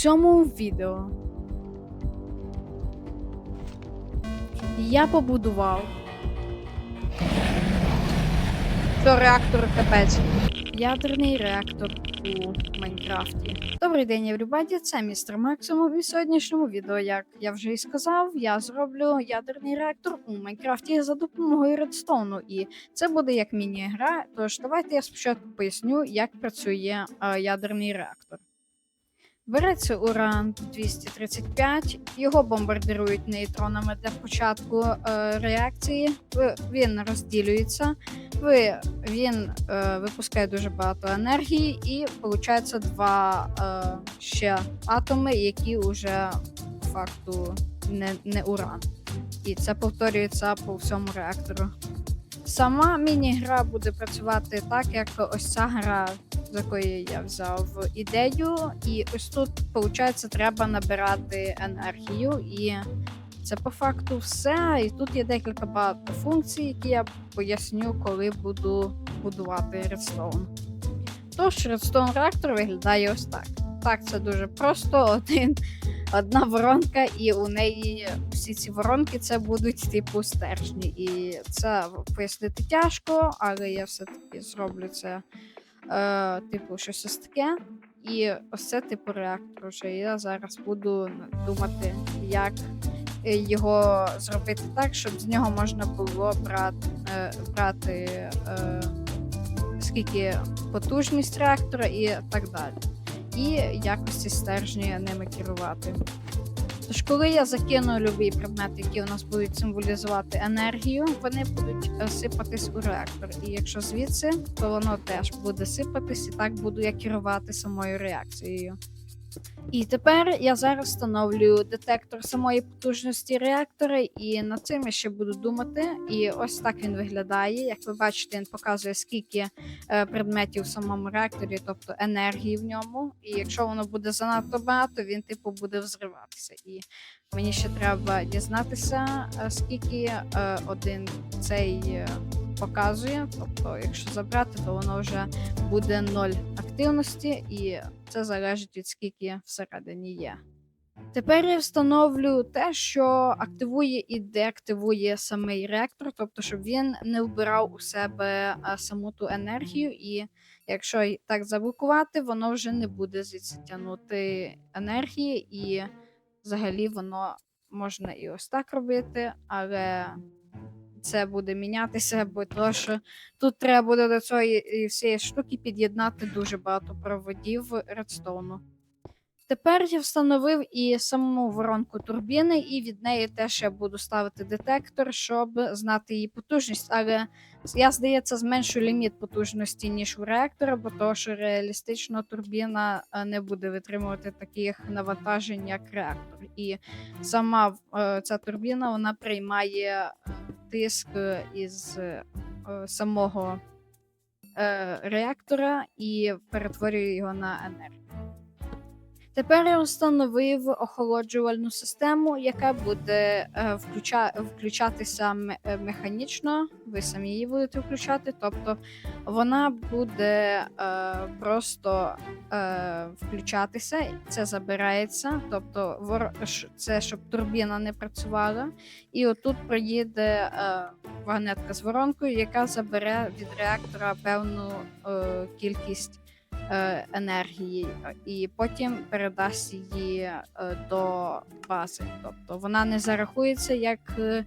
цьому відео я побудував Що реактор капець. ядерний реактор у Майнкрафті. Добрий день, Еврібаді, це містер Максимум. І в сьогоднішньому відео, як я вже і сказав, я зроблю ядерний реактор у Майнкрафті за допомогою редстоуну. І це буде як міні-гра. Тож давайте я спочатку поясню, як працює е, ядерний реактор. Береться уран 235, його бомбардирують нейтронами для початку е, реакції. Він розділюється, він е, випускає дуже багато енергії, і виходить два е, ще атоми, які вже по факту не, не уран. І це повторюється по всьому реактору. Сама міні-гра буде працювати так, як ось ця гра, з якої я взяв ідею. І ось тут, виходить, треба набирати енергію. І це по факту все. І тут є декілька багато функцій, які я поясню, коли буду будувати Redstone. Тож, Redstone реактор виглядає ось так. Так, це дуже просто. Один, одна воронка, і у неї всі ці воронки це будуть типу стержні. І це пояснити тяжко, але я все-таки зроблю це, е, типу, щось ось таке. І ось це типу реактор. Вже я зараз буду думати, як е, його зробити так, щоб з нього можна було брати, е, брати е, скільки потужність реактора і так далі. І якось ці стержні ними керувати. Тож, коли я закину любі предмети, які у нас будуть символізувати енергію, вони будуть е, сипатись у реактор. І якщо звідси, то воно теж буде сипатись, і так буду я керувати самою реакцією. І тепер я зараз встановлюю детектор самої потужності реактора, і над цим я ще буду думати. І ось так він виглядає. Як ви бачите, він показує, скільки е, предметів в самому реакторі, тобто енергії в ньому. І якщо воно буде занадто багато, він типу буде взриватися. І мені ще треба дізнатися, е, скільки е, один цей е, показує. Тобто, якщо забрати, то воно вже буде 0 активності, і це залежить від скільки всередині є. Тепер я встановлю те, що активує і деактивує самий реактор, тобто, щоб він не вбирав у себе саму ту енергію, і якщо так заблокувати, воно вже не буде звідси тягнути енергії, і взагалі воно можна і ось так робити, але це буде мінятися, бо то, що тут треба буде до цієї всієї штуки під'єднати дуже багато проводів редстоуну. Тепер я встановив і саму воронку турбіни, і від неї теж я буду ставити детектор, щоб знати її потужність. Але я, здається, зменшу ліміт потужності, ніж у реактора, бо то, що реалістично турбіна е, не буде витримувати таких навантажень, як реактор. І сама е, ця турбіна вона приймає е, тиск із самого реактора і перетворює його на енергію. Тепер я встановив охолоджувальну систему, яка буде е, включа, включатися е, механічно. Ви самі її будете включати. Тобто вона буде е, просто включатися, це забирається. Тобто це щоб турбіна не працювала. І отут приїде вагнетка з воронкою, яка забере від реактора певну кількість енергії, е, і потім передасть її е, до бази. Тобто вона не зарахується як е,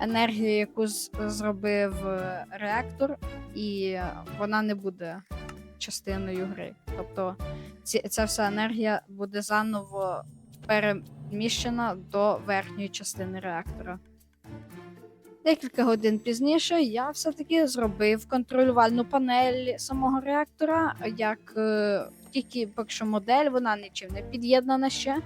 енергія, яку зробив реактор, і вона не буде частиною гри. Тобто ця вся енергія буде заново переміщена до верхньої частини реактора. Декілька годин пізніше я все-таки зробив контролювальну панель самого реактора, як е, тільки поки що модель, вона нічим не під'єднана ще.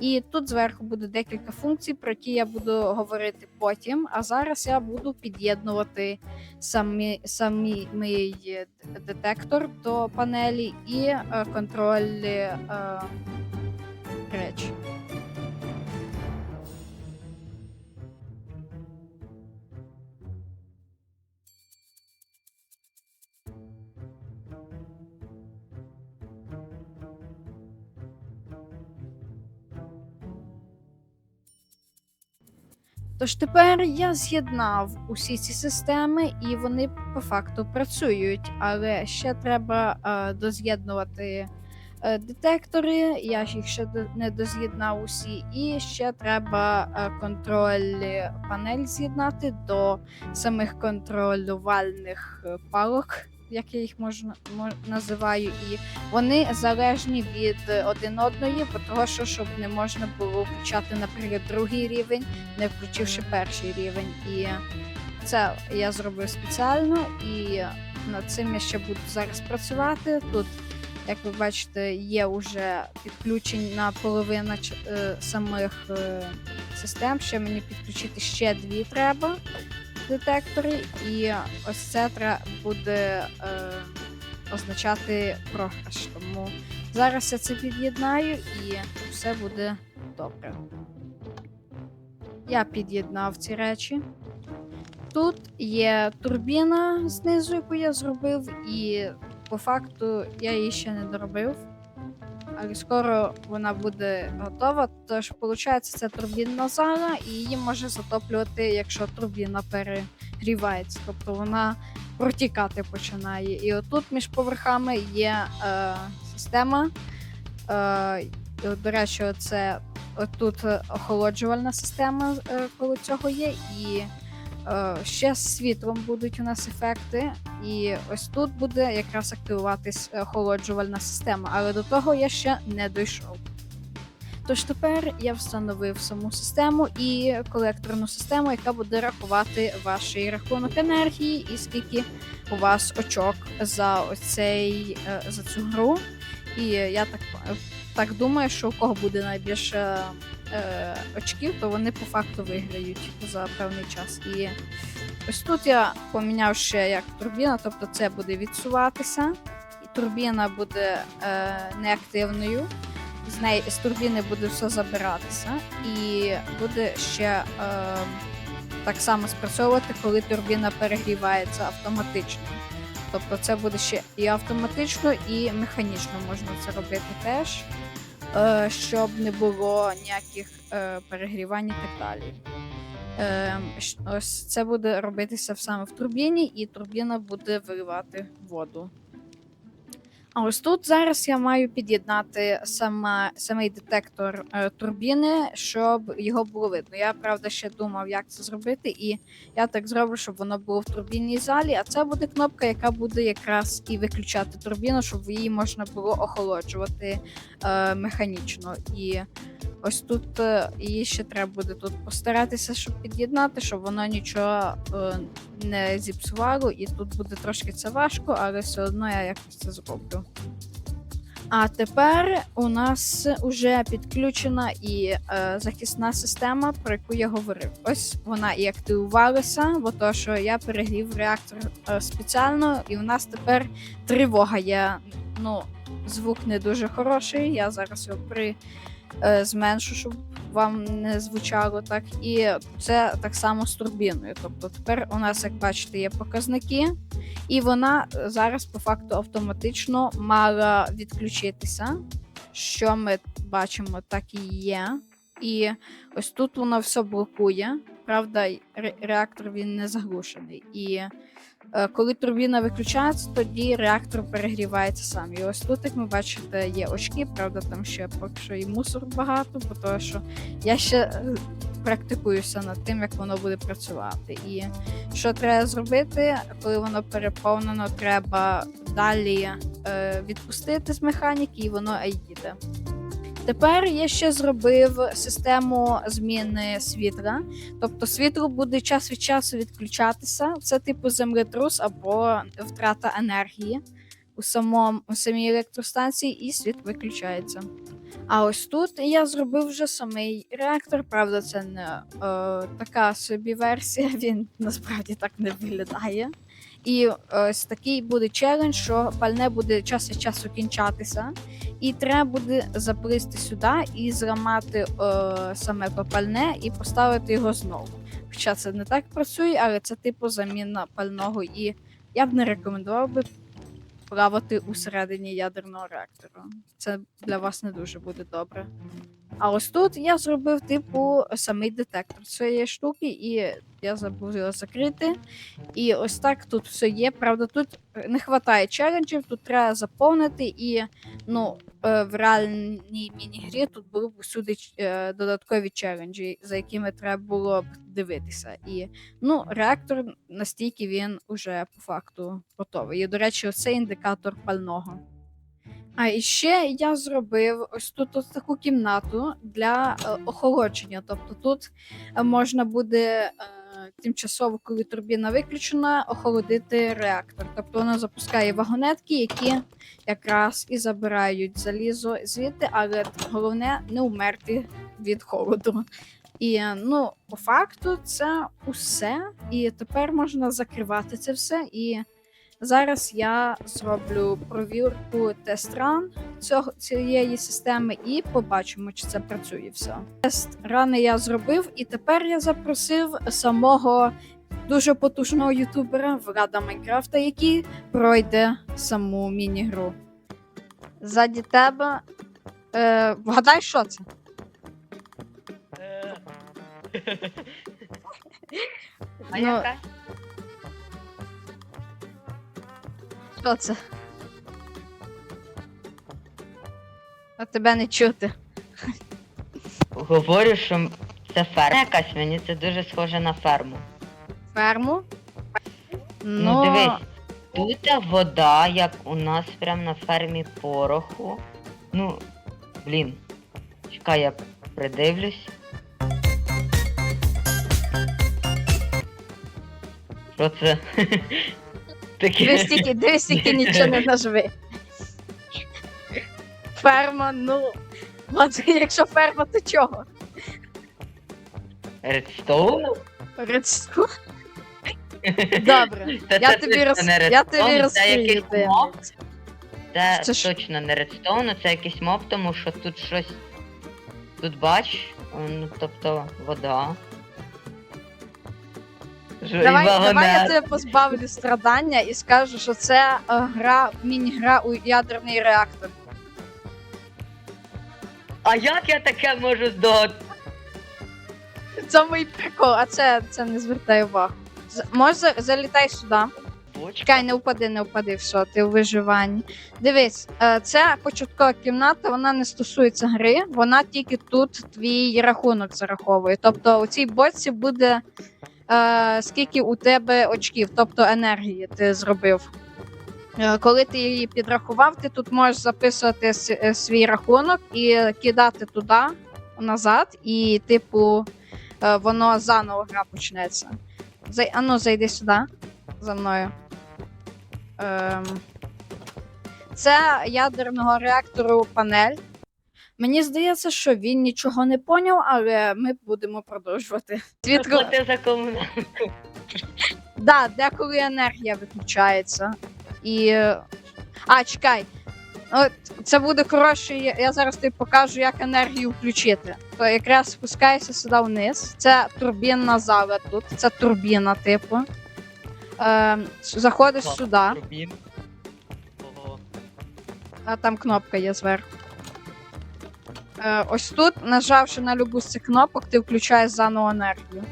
І тут зверху буде декілька функцій, про які я буду говорити потім. А зараз я буду під'єднувати самі, самі мій е, детектор до панелі і е, контроль е, речі. Тож тепер я з'єднав усі ці системи, і вони по факту працюють, але ще треба е, доз'єднувати е, детектори. Я їх ще не доз'єднав усі, і ще треба е, контроль панель з'єднати до самих контролювальних е, палок, як я їх можна називаю, і вони залежні від один одної, того, що щоб не можна було включати, наприклад, другий рівень, не включивши перший рівень. І це я зробив спеціально, і над цим я ще буду зараз працювати. Тут, як ви бачите, є вже підключення половина ч- е, самих е, систем. Ще мені підключити ще дві треба детектори, і ось це треба буде е, означати програш. Тому зараз я це під'єднаю і все буде добре. Я під'єднав ці речі. Тут є турбіна знизу, яку я зробив, і по факту я її ще не доробив. Скоро вона буде готова. Тож, виходить, це турбінна зала, і її може затоплювати, якщо турбіна перегрівається. Тобто вона протікати починає. І отут між поверхами є е, система. Е, до речі, це тут охолоджувальна система е, коло цього є, і ще з світлом будуть у нас ефекти. І ось тут буде якраз активуватись охолоджувальна система, але до того я ще не дійшов. Тож тепер я встановив саму систему і колекторну систему, яка буде рахувати ваш рахунок енергії і скільки у вас очок за оцей е, за цю гру. І я так, так думаю, що у кого буде найбільше е, очків, то вони по факту виграють за певний час. І ось тут я поміняв ще як турбіна, тобто це буде відсуватися, і турбіна буде е, неактивною. З неї з турбіни буде все забиратися, і буде ще е, так само спрацьовувати, коли турбіна перегрівається автоматично. Тобто це буде ще і автоматично, і механічно можна це робити теж, щоб не було ніяких е, перегрівань і так далі. Е, ось це буде робитися саме в турбіні, і турбіна буде виливати воду. А ось тут зараз я маю під'єднати сама, самий детектор е, турбіни, щоб його було видно. Я правда ще думав, як це зробити, і я так зроблю, щоб воно було в турбінній залі. А це буде кнопка, яка буде якраз і виключати турбіну, щоб її можна було охолоджувати е, механічно. І ось тут е, її ще треба буде тут постаратися, щоб під'єднати, щоб воно нічого е, не зіпсувало. І тут буде трошки це важко, але все одно я якось це зроблю. А тепер у нас вже підключена і е, захисна система, про яку я говорив. Ось вона і активувалася, бо то, що я перегрів реактор е, спеціально, і у нас тепер тривога є. Ну, звук не дуже хороший. Я зараз його при зменшу, щоб вам не звучало так. І це так само з турбіною. Тобто тепер у нас, як бачите, є показники, і вона е, зараз по факту автоматично мала відключитися. Що ми бачимо, так і є. І ось тут воно все блокує. Правда, ре- реактор він не заглушений. І е, коли турбіна виключається, тоді реактор перегрівається сам. І ось тут, як ми бачите, є очки, правда, там ще поки що і мусор багато, бо того, що я ще е, практикуюся над тим, як воно буде працювати. І що треба зробити, коли воно переповнено, треба далі е, відпустити з механіки, і воно їде. Тепер я ще зробив систему зміни світла. Тобто світло буде час від часу відключатися. Це типу землетрус або втрата енергії у, самому, у самій електростанції, і світ виключається. А ось тут я зробив вже самий реактор. Правда, це не е, така собі версія, він насправді так не виглядає. І ось такий буде челендж, що пальне буде час від часу кінчатися, і треба буде заплисти сюди і зламати е, саме попальне і поставити його знову. Хоча це не так працює, але це типу заміна пального, і я б не рекомендував би плавати у середині ядерного реактора. Це для вас не дуже буде добре. А ось тут я зробив, типу, самий детектор цієї штуки, і я забув його закрити. І ось так тут все є. Правда, тут не вистачає челенджів, тут треба заповнити, і ну, е, в реальній міні-грі тут були б усюди е, додаткові челенджі, за якими треба було б дивитися. І ну, реактор настільки він уже по факту готовий. І, до речі, оце індикатор пального. А і ще я зробив ось тут ось таку кімнату для е, охолодження. Тобто тут е, можна буде е, тимчасово, коли турбіна виключена, охолодити реактор. Тобто вона запускає вагонетки, які якраз і забирають залізо звідти, але головне не вмерти від холоду. І е, ну, по факту, це усе. І тепер можна закривати це все. І зараз я зроблю провірку тест-ран цього цієї системи і побачимо, чи це працює все. Тест рани я зробив, і тепер я запросив самого дуже потужного ютубера Влада Майнкрафта, який пройде саму міні-гру. Ззаді тебе. Е, вгадай, що це? Е. А Ну, яка? Що це? А тебе не чути. Говорю, що це ферма якась, мені це дуже схоже на ферму. Ферму. Ну, дивись, тут вода, як у нас прям на фермі пороху. Ну, блін. Чекай, я придивлюсь. Що це? Таке. Дивись тільки, дивись тільки нічого не нажви. Ферма, ну. От, якщо ферма, то чого? Редстоун? Редсту? Добре. Та Я це тобі, точно роз... не я тобі Redstone, це розкрию якийсь моб. Це, Це ж- точно не редстоун, це якийсь моб, тому що тут щось. Тут бач, ну, тобто вода. І Давай, давай я вагонет. тебе позбавлю страдання і скажу, що це е, гра, міні-гра у ядерний реактор. А як я таке можу здогад... Це мій прикол, а це, це не звертай увагу. З- Може, залітай сюди. Чекай, не впади, не впади, все, ти у виживанні. Дивись, е, це початкова кімната, вона не стосується гри, вона тільки тут твій рахунок зараховує. Тобто у цій боці буде е, скільки у тебе очків, тобто енергії ти зробив. Е, Коли ти її підрахував, ти тут можеш записувати е, свій рахунок і кидати туди назад, і, типу, е, воно заново гра почнеться. Зай... Ану, зайди сюди за мною. Ем... Це ядерного реактору панель. Мені здається, що він нічого не поняв, але ми будемо продовжувати. Світло... За. Да, деколи енергія виключається. І. А, чекай. От, це буде коротше, я- зараз тобі покажу, як енергію включити. То якраз спускайся сюди вниз. Це турбінна зала тут. Це турбіна, типу. Е, заходиш сюди, турбін. Ого. а там кнопка є зверху. Е, ось тут, нажавши на любу з цих кнопок, ти включаєш заново енергію.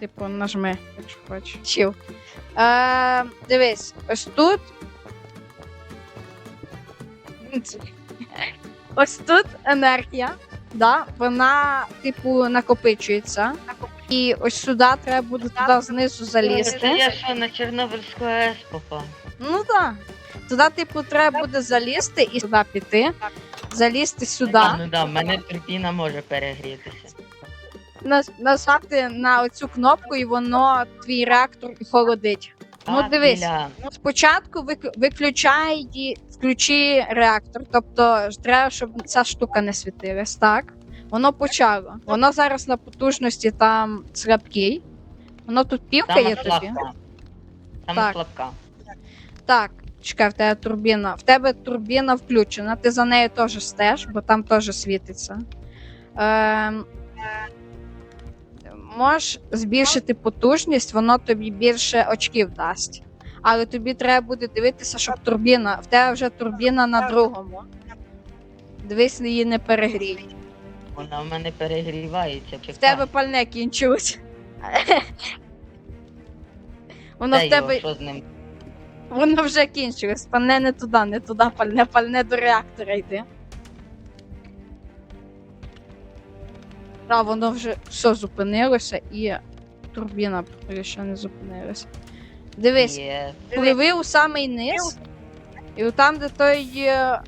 Типу, нажми, якщо хочеш. Чіл. Е, дивись, ось тут. Ось тут енергія, да, вона, типу, накопичується. І ось сюди треба буде туди знизу залізти. я що на Чорнобильську АЕС попав. Ну так. Туди, типу, треба буде залізти і сюди піти. Залізти сюди. Ну да, в мене турбіна може перегрітися. Нас- на оцю кнопку, і воно твій реактор холодить. Ну, А, дивись. біля. Спочатку вик- виключай і включи реактор. Тобто ж треба, щоб ця штука не світилась, так? Воно почало. Воно зараз на потужності там слабкий. Воно тут півкає Сама тобі. слабка. Сама Так. слабка. Так, чекай, в тебе турбіна. В тебе турбіна включена, ти за нею теж стеж, бо там теж світиться. Ем, можеш збільшити потужність, воно тобі більше очків дасть. Але тобі треба буде дивитися, щоб турбіна. В тебе вже турбіна на другому. Дивись, її не перегрій. Вона в мене перегрівається. В тебе пальне кінчилось. Воно в тебе. Що з ним? Воно вже кінчилось. Пальне не туди, не туди пальне, пальне до реактора йде. А, воно вже все зупинилося і турбіна поки що не зупинилася. Дивись, Є. пливи у самий низ, і там, де той. е,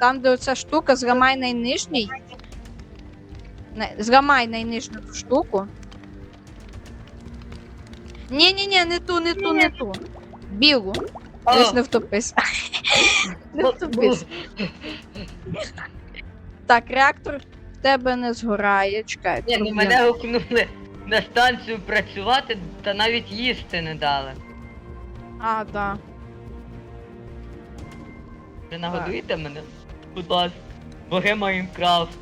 Там, де оця штука, зламай найнижній. Зламай найнижню ту штуку. Ні, ні, ні, не ту, не ту, не ту. Білу. Десь не втопись. Не втопись. Так, реактор в тебе не згорає. Чекай. Ні, ну мене гукнули на станцію працювати, та навіть їсти не дали. А, да. Ви нагодуєте мене? Будь ласка. Боги Майнкрафт.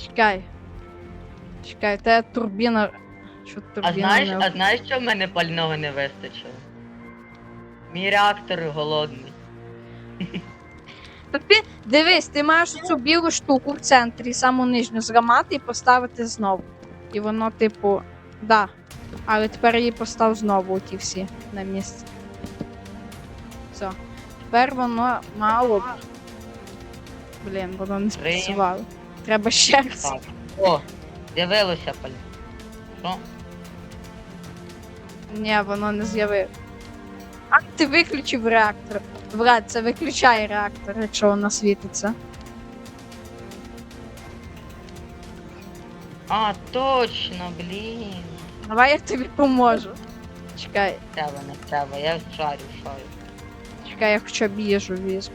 Чекай. Чекай, те турбіна. Що турбіна? А знаєш, не... а знаєш, що в мене пального не вистачило? Мій реактор голодний. Та ти дивись, ти маєш цю білу штуку в центрі, саму нижню зламати і поставити знову. І воно, типу, да. Але тепер її постав знову ті всі на місце. Все. Тепер воно мало. б- Блін, воно не спрацювало. Треба ще раз. Так. О, з'явилося пальне. Що? Ні, воно не з'явив. А ти виключив реактор. Влад, це виключає реактор, якщо воно світиться. А, точно, блін. Давай я тобі поможу. Чекай, Треба, не треба, я шарю, шарю. чекай, я хоча б їжу візьму.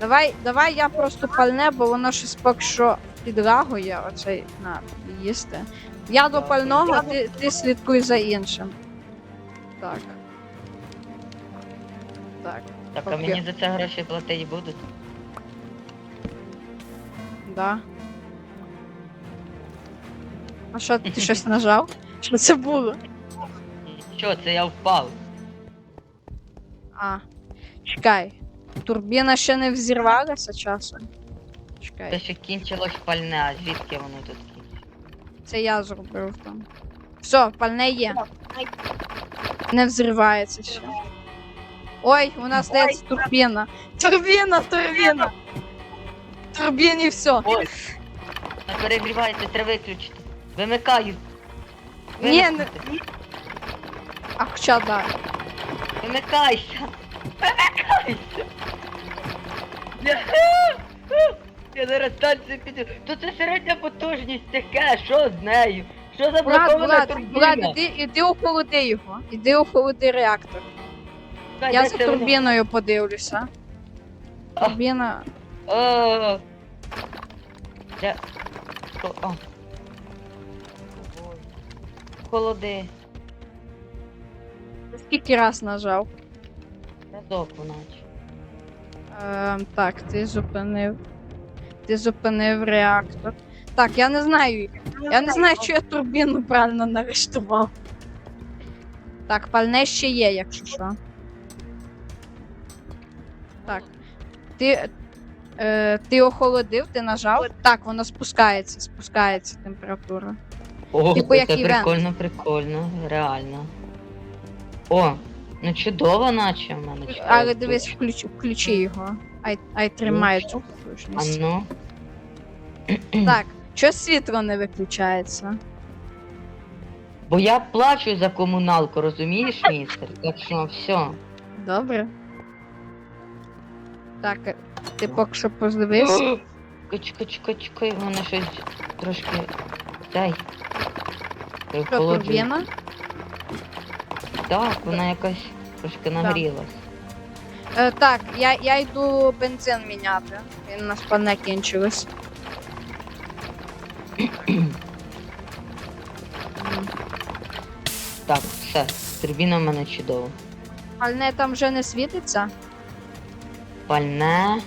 Давай, давай я просто пальне, бо воно щось поки що підлагує, оцей на їсти. Я до пального, ти, ти слідкуй за іншим. Так. Так, Так, а мені за це гроші платити будуть? да. А що, ти щось нажав? Що це було? Що, це я впав? А, чекай. Турбіна ще не взірвалася часом. Чекай, що кінчилось пальне, а звідки воно тут кінчилось? це я зробив там. Все, пальне є. Не взривається ще. Ой, у нас здається турбіна. Турбіна, турбіна! Турбіні все. Ой! Не перегрівається, треба виключити. Вимикаю. Ні, не- Вимкнути. А хоча да. Вимикайся! Вимикайся! Я... Я зараз станцію піду. То це середня потужність таке, що з нею? Що за Влад, блокована Влад, турбіна? Влад, іди, іди охолоди його. Іди охолоди реактор. Чекай, Я де за це воно? турбіною подивлюся. А. Турбіна. О. Де? О, о. Холоди. Скільки раз нажав? Разок наче. Ем, так, ти зупинив. Ти зупинив реактор. Так, я не знаю. Я не знаю, чи я турбіну правильно налаштував. Так, пальне ще є, якщо що. Так. Ти. Е, ти охолодив, ти нажав. Так, воно спускається, спускається температура. О, Типу, це івент. прикольно, прикольно, реально. О, ну чудово, наче в мене. чудово Але дивись, включи, включи його. Ай, ай тримає цю А потужність. ну. Так, що світло не виключається? Бо я плачу за комуналку, розумієш, містер? Так що все. Добре. Так, е, ти поки що подивись. Чекай, чекай, чекай, в мене щось трошки. Дай. Що, турбіна? Так, вона якась трошки нагрілась. Е, так, я, я йду бензин міняти. Він у нас пане кінчилось. Так, все. Турбіна в мене чудова. Пальне там вже не світиться? Пальне.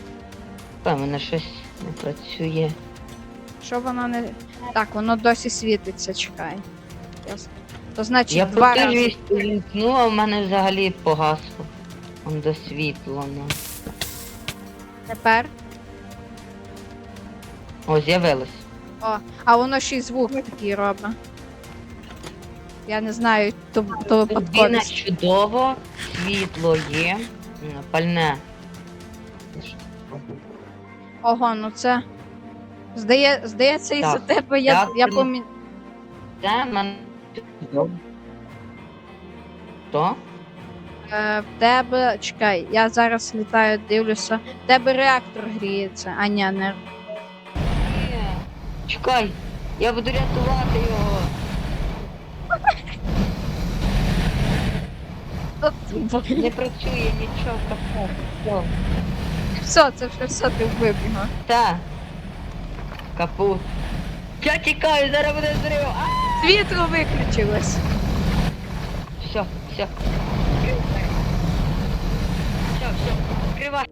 В мене щось не працює. Що воно не. Так, воно досі світиться, чекай. Ясно. То значить Я два рази. потужність вімкну, а в мене взагалі погасло. Он до світло, ну. Тепер. О, з'явилось. О, а воно ще й звук такий робить. Я не знаю, то, то Турбіна чудово, світло є. М, Пальне. Ого, ну це. Здає, здається, із-за Так, тебе я, я ну. помі... Це мен... Що? Е, в тебе. Чекай, я зараз літаю, дивлюся. В тебе реактор гріється, а ні, не. Ні. Чекай, я буду рятувати його. Не працює нічого такого. Все. Все, це вже все ти вбив його. Та. Капут. Я тікаю, зараз буде зрив. А! Світло виключилось. Все, все. Все, все. Відкривай.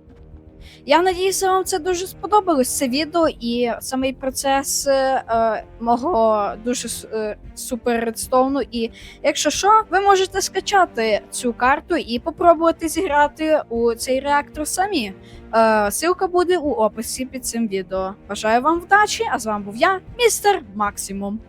Я надіюся, вам це дуже сподобалось це відео і самий процес е, мого дуже е, супер редстоуну. І якщо що, ви можете скачати цю карту і попробувати зіграти у цей реактор самі. Е, ссылка буде у описі під цим відео. Бажаю вам вдачі! А з вами був я, містер Максимум.